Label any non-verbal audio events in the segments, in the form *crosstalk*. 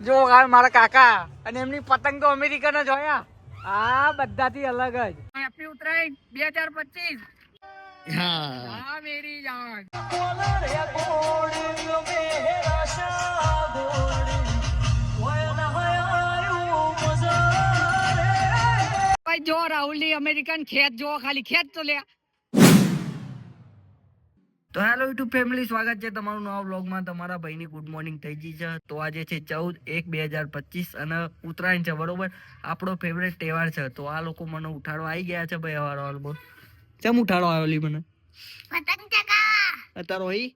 જો આ મારા કાકા અને એમની પતંગ તો અમેરિકન જ હોયા આ બધાથી અલગ જ. હેપી ઉત્તરાયણ બે હજાર પચીસ. હા. મેરી જાન ભાઈ જો રાહુલની અમેરિકન ખેત જો ખાલી ખેત તો લે. તો હેલો યુટ્યુબ ફેમિલી સ્વાગત છે તમારું નવા બ્લોગમાં તમારા ભાઈની ગુડ મોર્નિંગ થઈ ગઈ છે. તો આજે છે ચૌદ એક બે હજાર પચીસ અને ઉત્તરાયણ છે બરોબર? આપણો ફેવરેટ તહેવાર છે. તો આ લોકો મને ઉઠાડવા આવી ગયા છે ભાઈ અવાર અવાર બોલ કેમ ઉઠાડવા આવેલી મને? પતંગ ચગાવવા અત્યારે હોય?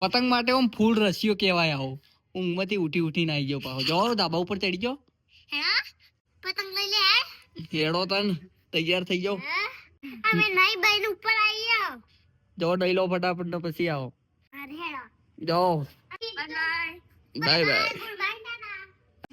પતંગ માટે આમ ફૂલ રસીઓ કહેવાય આવો. ઊંઘમાંથી ઉઠી ઉઠીને આવી ગયો પાછો. જાઓ ધાબા ઉપર ચડી ગયો? હે? પતંગ લઈ લે. હેડો તન. તૈયાર થઈ જાઓ? અમે નહીં બહેન ઉપર આવી. જાઓ ડઈ લો ફટાફટ ને પછી આવો. જાઓ બાય બાય.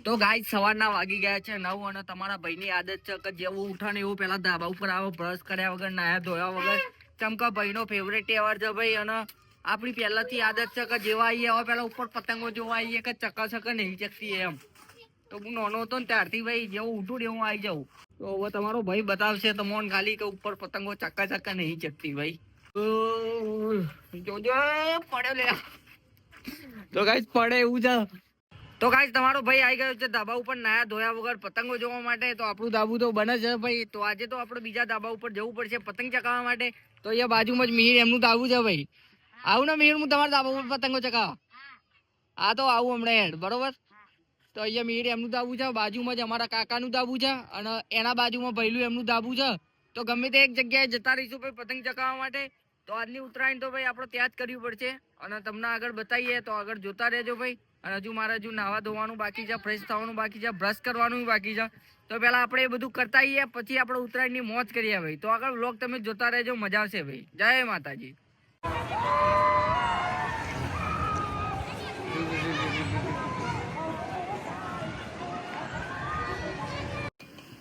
તો ગાય સવારના વાગી ગયા છે નવ અને તમારા ભાઈની આદત છે કે જેવું ઉઠાને એવું પેલા ધાબા ઉપર આવો બ્રશ કર્યા વગર નાયા ધોયા વગર. ચમકા ભાઈનો ફેવરેટ તહેવાર છે ભાઈ અને આપણી પહેલાથી આદત છે કે જેવા આવીએ હવે પેલા ઉપર પતંગો જોવા આવીએ કે ચકા ચકા નહીં ચકતી એમ. તો હું નાનો હતો ને ત્યારથી ભાઈ જેવું ઉઠું ને એવું આવી જાઉં. તો હવે તમારો ભાઈ બતાવશે તો મોન ખાલી કે ઉપર પતંગો ચક્કા ચક્કા નહીં ચકતી ભાઈ. જોજો પડ્યો લે. તો ગાઈસ પડે એવું છે તો ગાઈસ તમારો ભાઈ આવી ગયો છે ધાબા ઉપર નાયા ધોયા વગર પતંગો જોવા માટે. તો આપણું ધાબુ તો બને છે ભાઈ. તો આજે તો આપણે બીજા ધાબા ઉપર જવું પડશે પતંગ ચકાવવા માટે. તો અહીંયા બાજુમાં જ મિહિર એમનું ધાબુ છે ભાઈ. આવું ને મિહિર હું તમારા ધાબા ઉપર પતંગો ચકાવવા હા તો આવું હમણાં હેડ બરોબર? તો અહીંયા મેળ એમનું ધાબુ છે બાજુમાં જ અમારા કાકાનું દાબું છે અને એના બાજુમાં ભૈલું એમનું ધાબુ છે. તો ગમે તે એક જગ્યાએ જતા રહીશું ભાઈ પતંગ ચકાવવા માટે, તો આજની ઉત્તરાયણ તો ભાઈ આપણે ત્યાં જ કરવી પડશે. અને તમને આગળ બતાવીએ, તો આગળ જોતા રહેજો ભાઈ. અને હજુ મારે હજુ નાવા ધોવાનું બાકી છે, ફ્રેશ થવાનું બાકી છે, બ્રશ કરવાનું બાકી છે. તો પહેલાં આપણે એ બધું કરતા આવીએ, પછી આપણે ઉત્તરાયણની મોજ કરીએ ભાઈ. તો આગળ વ્લોગ તમે જોતા રહેજો, મજા આવશે ભાઈ. જય માતાજી.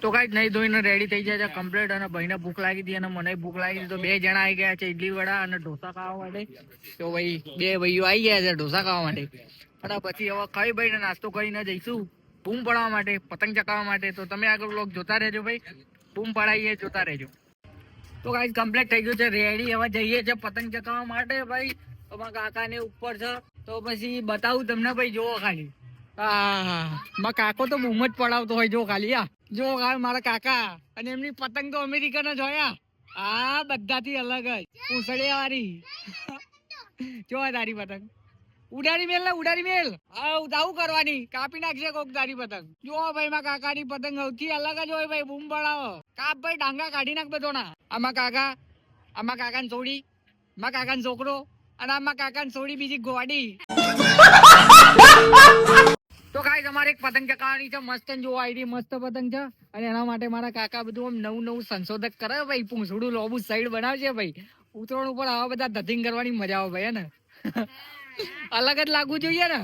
તો કાંઈ નહીં ધોઈને રેડી થઈ જાય કમ્પ્લીટ અને ભાઈને ભૂખ લાગી હતી અને મને ભૂખ લાગી હતી. તો બે જણા આવી ગયા છે ઇડલી વડા અને ઢોસા ખાવા માટે. તો ભાઈ, બે ભાઈઓ આવી ગયા છે ઢોસા ખાવા માટે. અને પછી હવે ખાઈ ભાઈને નાસ્તો કરીને જઈશું બૂમ પડાવવા માટે, પતંગ ચકાવવા માટે. તો તમે આગળ વ્લોગ જોતા રહેજો ભાઈ. બૂમ પડાવીએ, જોતા રહેજો. તો ગાઈસ કમ્પ્લીટ થઈ ગયું છે. રેડી હવે જઈએ છે પતંગ ચકાવવા માટે ભાઈ. અમારા મારા કાકાને ઉપર છે. તો પછી બતાવું તમને ભાઈ, જોવો ખાલી. હા કાકો તો બૂમ જ પડાવતો હોય, જો ખાલી આ જો મારા કાકા અને એમની પતંગ તો અમેરિકન જ હોય આ બધાથી અલગ જ. પૂંછડિયા વાળી. જો તારી પતંગ. ઉડાડી મેલ ને, ઉડાડી મેલ. આવું કરવાની. કાપી નાખશે કોક તારી પતંગ. જો ભાઈ મારા કાકાની પતંગ સૌથી અલગ જ હોય ભાઈ, બૂમ પડાવો. કાપ ભાઈ, ડાંગા કાઢી નાખ બધો ના આમાં કાકા આમાં કાકા ને છોડી માં કાકા ને છોકરો અને આમાં કાકાને છોડી બીજી ગોડી તો કાંઈ તમારે એક પતંગ ચકાવવાની છે મસ્ત જોવા આવી મસ્ત પતંગ છે. અને એના માટે મારા કાકા બધું આમ નવું નવું સંશોધક કરે ભાઈ પૂંછડું લોબુ સાઈડ બનાવશે ભાઈ. ઉતરાણ ઉપર આવા બધા ધતિંગ કરવાની મજા આવે ભાઈ ને? *laughs* અલગ જ લાગવું જોઈએ ને?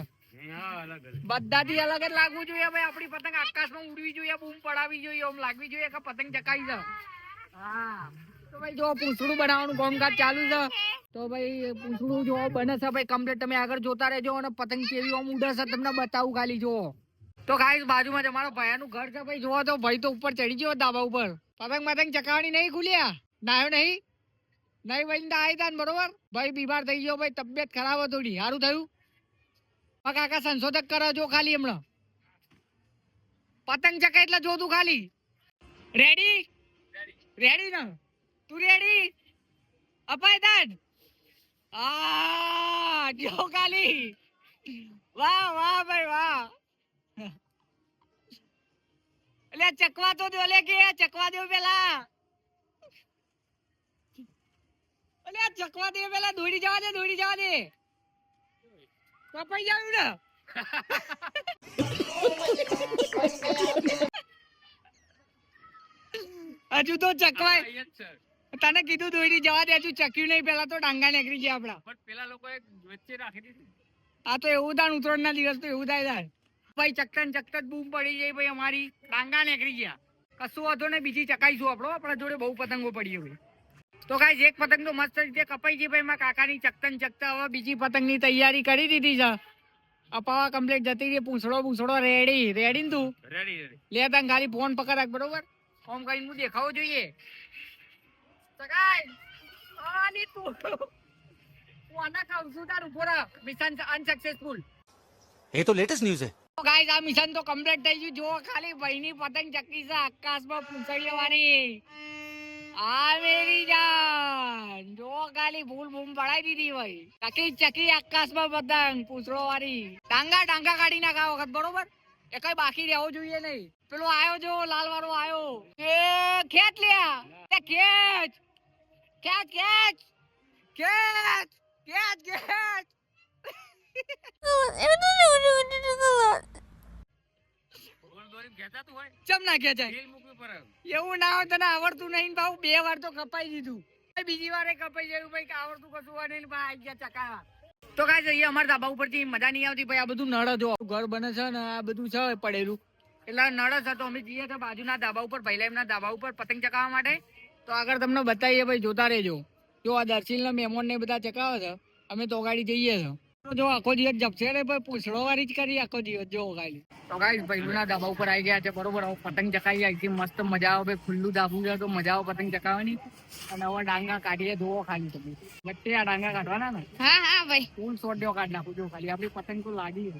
બધાથી અલગ જ લાગવું જોઈએ ભાઈ આપણી પતંગ આકાશમાં ઉડવી જોઈએ બૂમ પડાવી જોઈએ આમ લાગવી જોઈએ કે પતંગ ચકાવી છે. હા. તો ભાઈ જો પૂંછડું બનાવવાનું કામકાજ ચાલુ છે. તો ભાઈ પૂંછડું જો બને છે ભાઈ કમ્પ્લીટ તમે આગળ જોતા રહેજો અને પતંગ કેવી આમ ઉડે છે તમને બતાવું ખાલી જો. તો ગાઈસ બાજુમાં જ અમારો ભાઈનું ઘર છે ભાઈ જોવો તો ભાઈ તો ઉપર ચડી ગયો ધાબા ઉપર. પતંગ પતંગ ચકાવણી નહીં ખુલ્યા? નાયો નહીં? નહીં ભાઈ આવી તા બરોબર? ભાઈ બીમાર થઈ ગયો ભાઈ તબિયત ખરાબ થોડી સારું થયું? હા કાકા સંશોધક કરો જો ખાલી હમણાં. પતંગ ચકા એટલે જોતું ખાલી. રેડી રેડી ને? તું રેડી અપાય ખાલી. વાહ વાહ ભાઈ, વાહ. એટલે ચકવા તો દો લે કે, ચકવા દો પેલા. અલે ચકવા દે પેલા, દોડી જવા દે, દોડી જવા દે. કપાઈ જાવ ને. હજુ તો ચકવાય. તને કીધું દોડી જવા દે છું ચક્યું નહીં પેલા તો ડાંગા નીકળી ગયા આપડા પણ પેલા લોકો વચ્ચે રાખી દીધી. આ તો એવું થાય ઉત્તરાયણ ના દિવસ તો એવું થાય થાય. ભાઈ ચક્કર ચક્કર બૂમ પડી જાય ભાઈ અમારી ડાંગા નીકળી ગયા. કશું વાંધો ને બીજી ચકાઈશું આપણો આપણા જોડે બહુ પતંગો પડી ભાઈ તો ગાઈસ એક પતંગ તો મસ્ત રીતે કપાઈ ગઈ ભાઈ મારા કાકાની ચકતન ચકતા હવે બીજી પતંગની તૈયારી કરી દીધી છે. અપાવા કમ્પ્લીટ જતી રહી પૂંછડો પૂંછડો રેડી રેડી ને તું? રેડી રેડી લે તને ખાલી ફોન પકડ રાખ બરોબર? ફોન કરીને હું દેખાવો જોઈએ. સગાઈ આની તું. હું આના ખાવ છું તારું પૂરા મિશન અનસક્સેસફુલ એ તો લેટેસ્ટ ન્યૂઝ છે. તો ગાઈસ આ મિશન તો કમ્પ્લીટ થઈ ગયું. જો ખાલી ભાઈની પતંગ ચક્કી છે આકાશમાં પૂંછડી લેવાની આ મેરી જાન. જો ખાલી ભૂલ બૂમ પડાઈ દીધી ભાઈ ચકી ચકી આકાશમાં પતંગ પૂછડો વાળી ડાંગા ડાંગા કાઢી નાખા વખત બરોબર? એ કઈ બાકી રહેવો જોઈએ નહીં. પેલો આયો જો લાલ વાળો આયો. એ ખેંચ લ્યા. ખેંચ ખેંચ ગોળ દોરી ખેંચાતું હોય ચમ એવું ના હોય તને આવડતું નહીં ભાવ બે વાર તો કપાઈ દીધું. બીજી વારે કપાઈ જાય ભાઈ આવડતું કશું હોય નહીં ભાઈ આઈ ગયા તો કાંઈ જઈએ અમારા ધાબા ઉપરથી મજા નહીં આવતી આ બધું નળ જો ઘર બને છે ને, આ બધું છે પડેલું. એટલે નળ છે અમે જઈએ તો બાજુના ધાબા ઉપર પહેલા એમના ધાબા ઉપર પતંગ ચકાવવા માટે. તો આગળ તમને બતાવીએ ભાઈ જોતા રહેજો. જો આ દર્શીલ મહેમાન ને બધા ચકાવે છે અમે તો ગાડી જઈએ છે. જો આખો દિવસ જપશે રે ભાઈ પૂછડો વાળી જ કરી આખો દિવસ જો ગાડી તો ગાઈ પહેલું ધાબા ઉપર આવી ગયા છે બરોબર? હવે પતંગ ચકાવી આવી મસ્ત મજા આવે ભાઈ ખુલ્લું ધાબું છે તો મજા આવે પતંગ ચકાવવાની અને હવે ડાંગા કાઢીએ ધોવો ખાલી તમે. વચ્ચે આ ડાંગા કાઢવાના ને? હા હા ભાઈ. ફૂલ શોર્ટ દેવો કાઢ નાખું જો ખાલી. આપણી પતંગ તો લાગી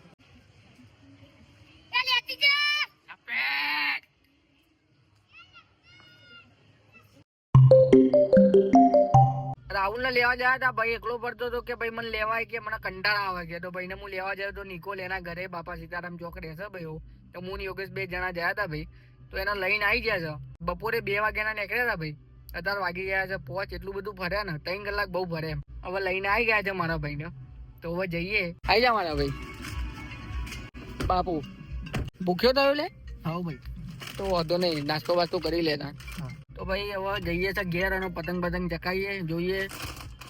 રાહુલ ને લેવા જાય હતા. ભાઈ એકલો પડતો હતો કે ભાઈ મને લેવાય કે મને કંટાળા આવે કે? તો ભાઈને હું લેવા જાય તો નિકોલ એના ઘરે બાપા સીતારામ ચોક રહેશે ભાઈ. તો હું યોગેશ બે જણા જયા હતા ભાઈ. તો એના લઈને આવી ગયા છે. બપોરે બે વાગ્યાના નીકળ્યા હતા ભાઈ. અત્યારે વાગી ગયા છે પોચ એટલું બધું ફર્યા ને ત્રણ કલાક બહુ ફરે એમ. હવે લઈને આવી ગયા છે મારા ભાઈને. તો હવે જઈએ. આવી જા મારા ભાઈ. બાપુ ભૂખ્યો થયો લે? હા ભાઈ. તો વાંધો નહીં નાસ્તો વાસ્તો કરી લેતા તો ભાઈ હવે જઈએ છે ઘેર અને પતંગ પતંગ ચકાઈએ જોઈએ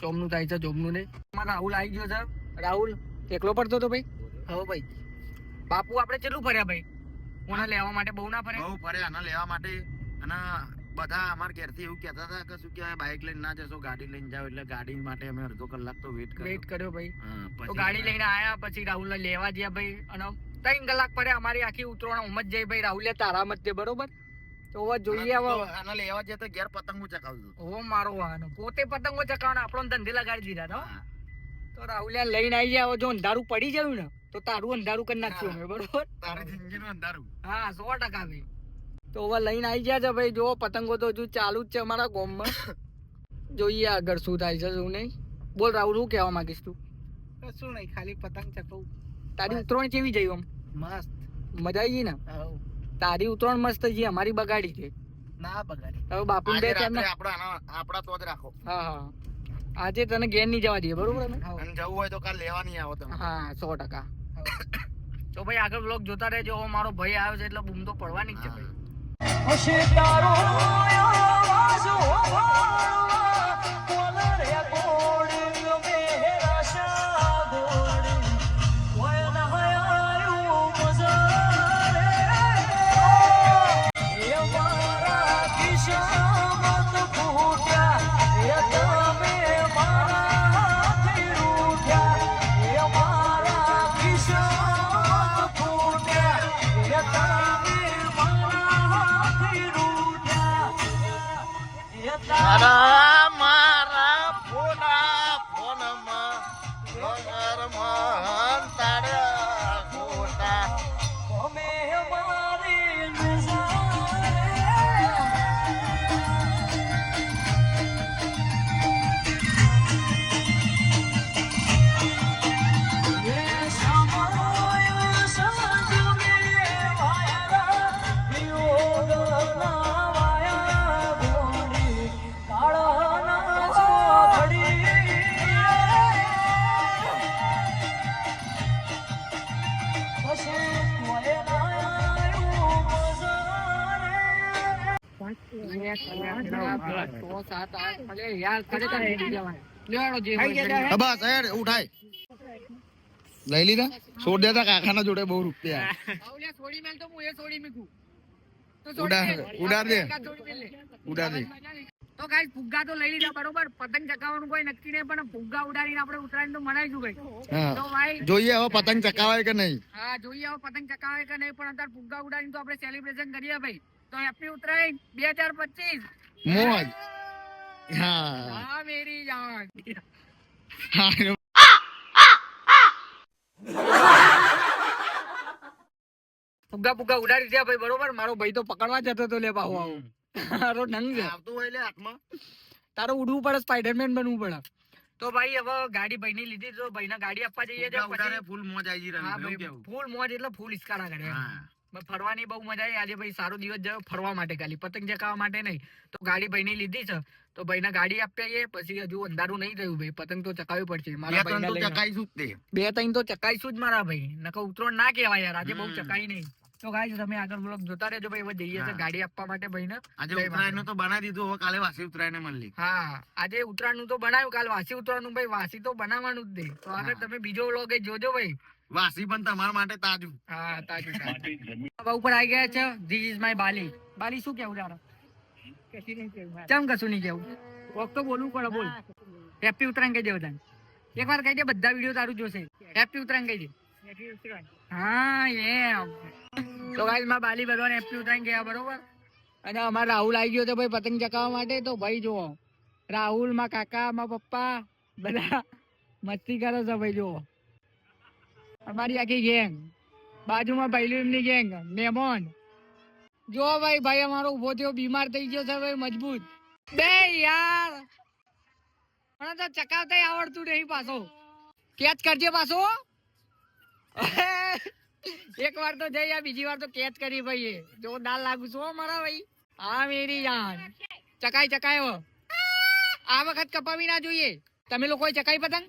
ચોમનું થાય છે ચોમનું નહીં. અમારે રાહુલ આવી ગયો છે. રાહુલ એકલો પડતો હતો ભાઈ? હવે ભાઈ બાપુ આપણે કેટલું ફર્યા ભાઈ? કોને લેવા માટે બહુ ના ફર્યા? બહુ ફરે આના લેવા માટે. અને બધા અમાર ઘેરથી એવું કહેતા હતા કે શું કહેવાય બાઇક લઈને ના જશો ગાડી લઈને જાઓ એટલે ગાડી માટે અમે અડધો કલાક તો વેટ કર્યો. વેટ કર્યો ભાઈ. તો ગાડી લઈને આયા પછી રાહુલ ને લેવા ગયા ભાઈ અને ત્રણ કલાક પડે અમારી આખી ઉતરોણ ઉમજ જઈ ભાઈ રાહુલે તારા મત બરોબર? તો હવે જોઈએ હવે આને લેવા જાય તો ઘેર પતંગો ચકાવજો હો મારો વાહનો. પોતે પતંગો ચકાવવાના આપણો ધંધે લગાડી દીધા તો. તો રાહુલે લઈને આવી જાય. હવે જો અંધારું પડી ગયું ને તો તારું અંધારું કરી નાખ્યું અમે બરોબર? તારી જિંદગીનું અંધારું. હા સો ટકા ભાઈ તો હવે લઈને આવી ગયા છે ભાઈ. જો પતંગો તો હજુ ચાલુ જ છે અમારા ગોમમાં. *coughs* જોઈએ આગળ શું થાય છે શું નહીં. બોલ રાહુલ શું કહેવા માંગીશ તું? કશું નહીં ખાલી પતંગ ચકવું તારી ઉતરોણ કેવી જઈ આમ? મસ્ત. મજા આવી ગઈ ને? તારી ઉતરણ મસ્ત છે અમારી બગાડી છે. ના બગાડી. હવે બાપુ બે ચાર આપણા આપણા તો જ રાખો. હા હા. આજે તને ઘેર નહીં જવા દઈએ બરોબર ને અને જવું હોય તો કાલ લેવા નહીં આવો તમે. હા સો ટકા. તો ભાઈ આગળ બ્લોગ જોતા રહેજો. હવે મારો ભાઈ આવ્યો છે એટલે બૂમ તો પડવાની જ છે ભાઈ. તારા બસ હેડ ઉઠાય. લઈ લીધા? છોડ દેતા કાકાના જોડે બહુ રૂપિયા. છોડી મેલ તો હું એ છોડી મૂકું ઉડાડ- દે. ઉડાડ દે. તો ગાઈસ ફુગ્ગા તો લઈ લીધા બરોબર? પતંગ ચકાવવાનું કોઈ નક્કી નહીં પણ ફુગ્ગા ઉડાડીને આપણે ઉતરાયણ તો મનાઈશું ભાઈ? તો ભાઈ જોઈએ હવે પતંગ ચકાવાય કે નહીં. હા જોઈએ હવે પતંગ ચકાવે કે નહીં પણ અત્યારે ફુગ્ગા ઉડાડીને તો આપણે સેલિબ્રેશન કરીએ ભાઈ. તો હેપી ઉતરાયણ બે હજાર પચીસ. મોજ. હા. મેરી જાન હા ફુગ્ગા ફુગ્ગા ઉડાડી દે ભાઈ બરોબર? મારો ભાઈ તો પકડવા જતો તો લે બાહુ આવો. તારો નંગ છે. આવતું હોય લે હાથમાં. તારો ઉડવું પડે સ્પાઈડરમેન બનવું પડે. તો ભાઈ હવે ગાડી ભાઈની લીધી તો ભાઈ ગાડી આપવા જઈએ ફૂલ મોજ આવી ભાઈ ફૂલ મોજ એટલે ફૂલ ઇસ્કારા કરે. ફરવાની બહુ મજા આવી. આજે ભાઈ સારો દિવસ જયો ફરવા માટે ખાલી. પતંગ ચકાવવા માટે નહીં. તો ગાડી ભાઈની લીધી છે. તો ભાઈને ગાડી આપી આવીએ. પછી હજુ અંધારું નહીં થયું ભાઈ. પતંગ તો ચકાવવી પડશે. મારા ભાઈ બે ત્રણ તો ચકાઈશું જ મારા ભાઈ. નકર ઉતરો ના કહેવાય યાર. આજે બહુ ચકાઈ નહીં. તો ગાઈસ તમે આગળ બ્લોગ જોતા રહેજો ભાઈ. હવે જઈએ છે ગાડી આપવા માટે ભાઈને. આજે ઉત્તરાયણ તો બનાવી દીધું હવે કાલે વાસી ઉત્તરાયણ મળી હા આજે ઉત્તરાયણનું તો બનાવ્યું કાલે વાસી ઉત્તરાયણનું ભાઈ વાસી તો બનાવવાનું જ દે તો આગળ તમે બીજો વ્લોગ જોજો ભાઈ. વાસી પણ તમારા માટે તાજું. હા તાજું તાજું. ઉપર આવી ગયા છે. This is my Bali Bali શું કેવું તારે? ચમ કશું નહીં કેવું કોક તો બોલવું પડે બોલ. હેપી ઉત્તરાયણ કહી દે બધાને. એક વાર કહી દે બધા વીડિયો તારું જોશે. હેપી ઉત્તરાયણ કહી દે. તો ગાઈસ બાલી બધાને એપી ઉત્તરાયણ ગયા, બરોબર? અને અમારે રાહુલ આવી ગયો તો ભાઈ પતંગ ચકાવવા માટે. તો ભાઈ જુઓ, રાહુલમાં કાકા માં પપ્પા, બધા મસ્તી કરે છે ભાઈ, જુઓ. અમારી આખી ગેંગ બાજુમાં પહેલું એમની ગેંગ મેમોન જો ભાઈ ભાઈ અમારો ઊભો થયો, બીમાર થઈ ગયો છે ભાઈ, મજબૂત. બે યાર. પણ તો ચકાવતા આવડતું નહીં પાછો. કેચ કરજે પાછો. *laughs* એક વાર તો જઈ બીજી વાર તો કેચ કરી ભાઈ જોરદાર લાગુ છો મારા ભાઈ. હા, મેરી જાન. ચકાઈ ચકાયો આ વખત કપાવી ના જોઈએ. તમે લોકો ચકાઈ પતંગ?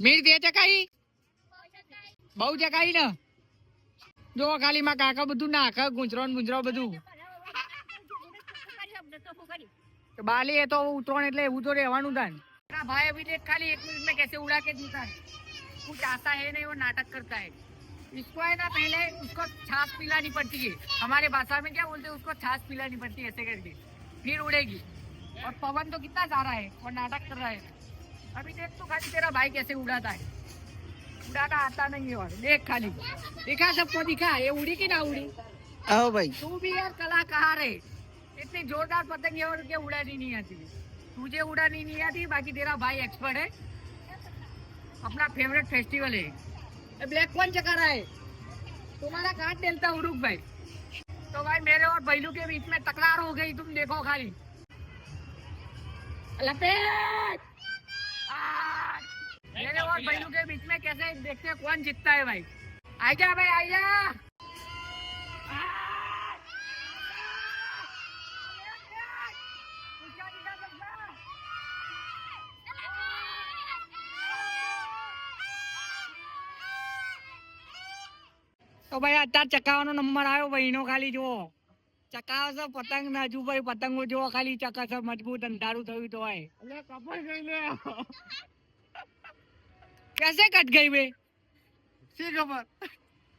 મીર દે ચકાઈ? બહુ ચકાઈ ને. જો, ખાલી માં કાકા બધું નાખે ગુંજરો ગુંજરો બધું. બાલી એ તો ઉતરણ એટલે એવું તો રહેવાનું થાય ભાઈ અભી ખાલી એક મિનિટ મેં કેસે ઉડા કે જતા कुछ आता है नहीं वो नाटक करता है इसको है ना पहले उसको छाछ पिलानी पड़ती है हमारे भाषा में क्या बोलते हैं उसको छाछ पिलानी पड़ती है ऐसे करके फिर उड़ेगी और पवन तो कितना जा रहा है और नाटक कर रहा है अभी देख तो खाली तेरा भाई कैसे उड़ाता है उड़ाना आता नहीं है और देख खाली दिखा सबको दिखा ये उड़ी की ना उड़ी आओ भाई तू भी यार कला कहाँ रहे इतनी जोरदार पतंग और क्या उड़ानी नहीं आती तुझे उड़ानी नहीं आती बाकी तेरा भाई एक्सपर्ट है अपना फेवरेट फेस्टिवल है ये ब्लैक कौन चका रहा है तुम्हारा काट डेलता हूँ रुक भाई तो भाई मेरे और बैलू के बीच में तकरार हो गई तुम देखो खाली लपेट आ! मेरे और बैलू के बीच में कैसे देखते हैं कौन जीतता है भाई आजा भाई आजा તો ભાઈ અત્યારે ચકાવાનો નંબર આવ્યો ભાઈનો ખાલી જુઓ. ચકાવશે પતંગ ના હજુ ભાઈ પતંગો જુઓ ખાલી ચકાશે મજબૂત અંધારું થયું તો હોય કેસે કટ ગઈ બે શી ખબર?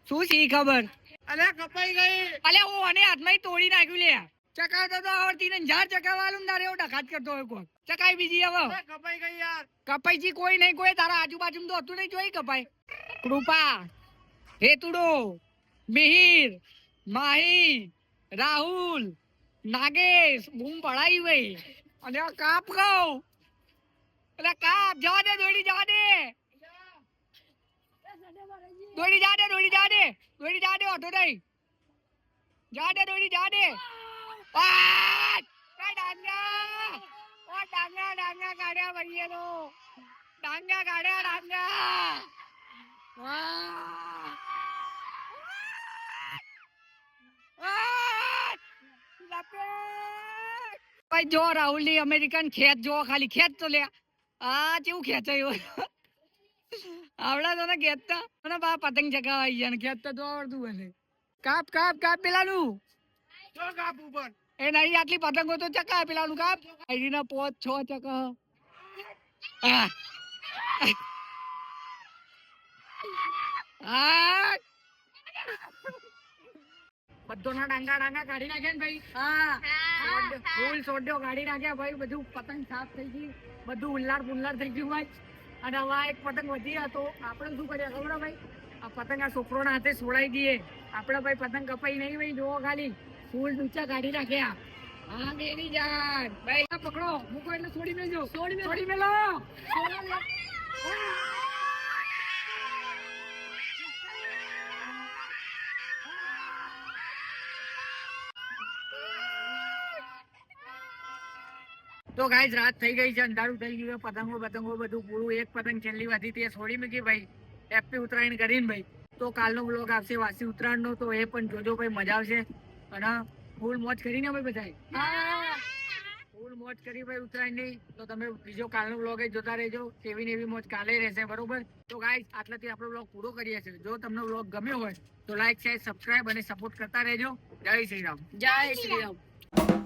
શું શી ખબર? અલે કપાઈ ગઈ. અલે હું અને હાથમાં તોડી નાખ્યું લે. ચકાવતો તો આવડતી ને ઝાડ ચકાવાલું ને તારે એવો ડખાત કરતો હોય કોઈ ચકાઈ બીજી હવે. કપાઈ ગઈ યાર. કપાઈજી કોઈ નહીં કોઈ તારા આજુબાજુ તો હતું નહીં જોઈ કપાઈ. કૃપા. હેતુડો મિહિર, માહી, રાહુલ, નાગેશ બૂમ પડાવી ભાઈ અને કાપ કહું એટલે કાપ, જવા દે દોડી જવા દે. દોડી જા દે દોડી જા દે. દોડી જા દે ઓટો દઈ જા દે દોડી જા દે. આ! ડાંગા! ઓ ડાંગા ડાંગા કાઢ્યા ભાઈએ તો ડાંગા કાઢ્યા, ડાંગા! ભાઈ જો રાહુલ અમેરિકન ખેત જો ખાલી. ખેત તો લે. આ કેવું ખેંચાયું આવડા તો ને ખેતતા મને બા પતંગ ચગાવા આવી ગયા ને ખેંચતા તો આવડતું બને કાપ કાપ કાપ પેલાનું. જો કાપ ઉપર. એ નહીં આટલી પતંગો તો ચકા પેલાનું કાપ. આઈડીના પોત છ ચકા આ. ના ડાંગા ડાંગા કાઢી નાખ્યા ને ભાઈ. હા. ફૂલ સોડ્યો કાઢી નાખ્યા ભાઈ. બધું પતંગ સાફ થઈ ગઈ બધું ઉલ્લાર પુલ્લાર થઈ ગયું ભાઈ. અને હવે એક પતંગ વધી હતો આપણે શું કરીએ? ખબર ભાઈ? આ પતંગ આ છોકરોના હાથે સોળાઈ દઈએ. આપણે ભાઈ પતંગ કપાઈ નહીં ભાઈ જોવો ખાલી. ફૂલ નીચા કાઢી નાખ્યા. હા બેની જાન. ભાઈ પકડો. મૂકો એટલે છોડી મેલજો છોડી મેલો છોડી મેલો તો ગાઈસ રાત થઈ ગઈ છે અંધારું થઈ ગયું પતંગો પતંગો બધું પૂરું. એક પતંગ છેલ્લી વધી તે છોડી મૂકી ભાઈ. હેપી ઉત્તરાયણ કરીને ભાઈ. તો કાલનો બ્લોગ આવશે વાસી ઉત્તરાયણનો તો એ પણ જોજો ભાઈ મજા આવશે. અને ફૂલ મોજ કરીને ભાઈ બધા ફૂલ મોજ કરી ભાઈ ઉત્તરાયણની. તો તમે બીજો કાલનો બ્લોગ જોતા રહેજો. એવી ને એવી મોજ કાલે રહેશે બરોબર? તો ગાઈસ આટલાથી આપણો બ્લોગ પૂરો કરીએ છીએ. જો તમને બ્લોગ ગમ્યો હોય તો લાઈક શેર સબસ્ક્રાઈબ અને સપોર્ટ કરતા રહેજો. જય શ્રી રામ. જય શ્રી રામ.